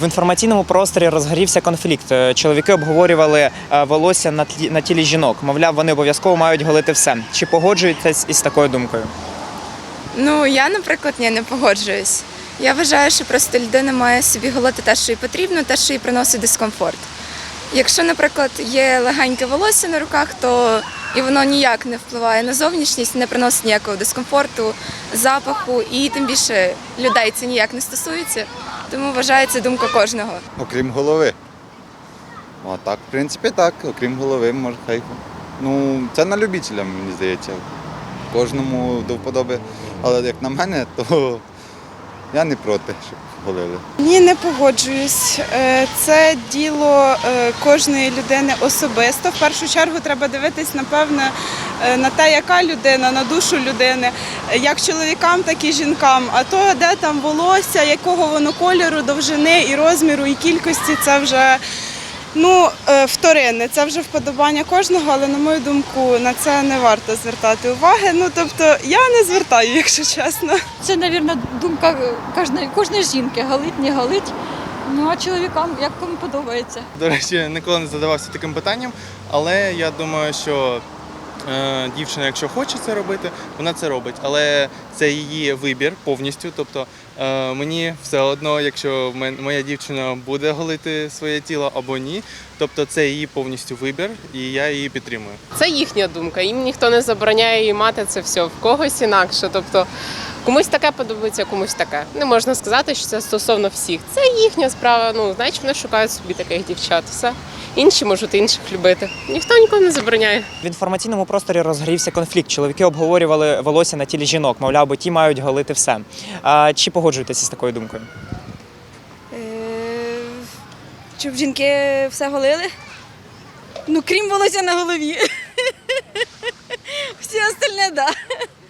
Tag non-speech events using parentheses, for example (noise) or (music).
В інформаційному просторі розгорівся конфлікт. Е, Чоловіки обговорювали е, волосся на тілі жінок. Мовляв, вони обов'язково мають голити все. Чи погоджуєтесь із такою думкою? Ну, я, наприклад, ні, не погоджуюсь. Я вважаю, що просто людина має собі голити те, що їй потрібно, те, що їй приносить дискомфорт. Якщо, наприклад, є легеньке волосся на руках, то і воно ніяк не впливає на зовнішність, не приносить ніякого дискомфорту, запаху, і тим більше людей це ніяк не стосується. Тому вважаю, це думка кожного. Окрім голови. А так, в принципі, так, окрім голови, може хай. Ну, це на любителя, мені здається. Кожному до вподоби. Але як на мене, то я не проти, голили. Ні, не погоджуюсь. Е, Це діло е, кожної людини особисто. В першу чергу треба дивитись, напевне, е, на те, яка людина, на душу людини, як чоловікам, так і жінкам. А то, де там волосся, якого воно кольору, довжини і розміру, і кількості, це вже. Ну, е, вторинне, це вже вподобання кожного, але на мою думку, на це не варто звертати уваги. Ну тобто я не звертаю, якщо чесно. Це, мабуть, думка кожної, кожної жінки. Галить, не галить. Ну а чоловікам як кому подобається. До речі, ніколи не задавався таким питанням, але я думаю, що дівчина, якщо хоче це робити, вона це робить. Але це її вибір повністю. Тобто е, мені все одно, якщо моя дівчина буде голити своє тіло або ні, тобто це її повністю вибір, і я її підтримую. Це їхня думка. Їм ніхто не забороняє її мати це все в когось інакше. Тобто Комусь таке подобається, комусь таке. Не можна сказати, що це стосовно всіх. Це їхня справа. Ну значить, вони шукають собі таких дівчат. Все інші можуть інших любити. Ніхто нікого не забороняє. В інформаційному просторі розгорівся конфлікт. Чоловіки обговорювали волосся на тілі жінок. Мовляв, бо ті мають голити все. А чи погоджуєтеся з такою думкою? Е, щоб жінки все голили? Ну крім волосся на голові. (laughs) Всі остальне, так. Да.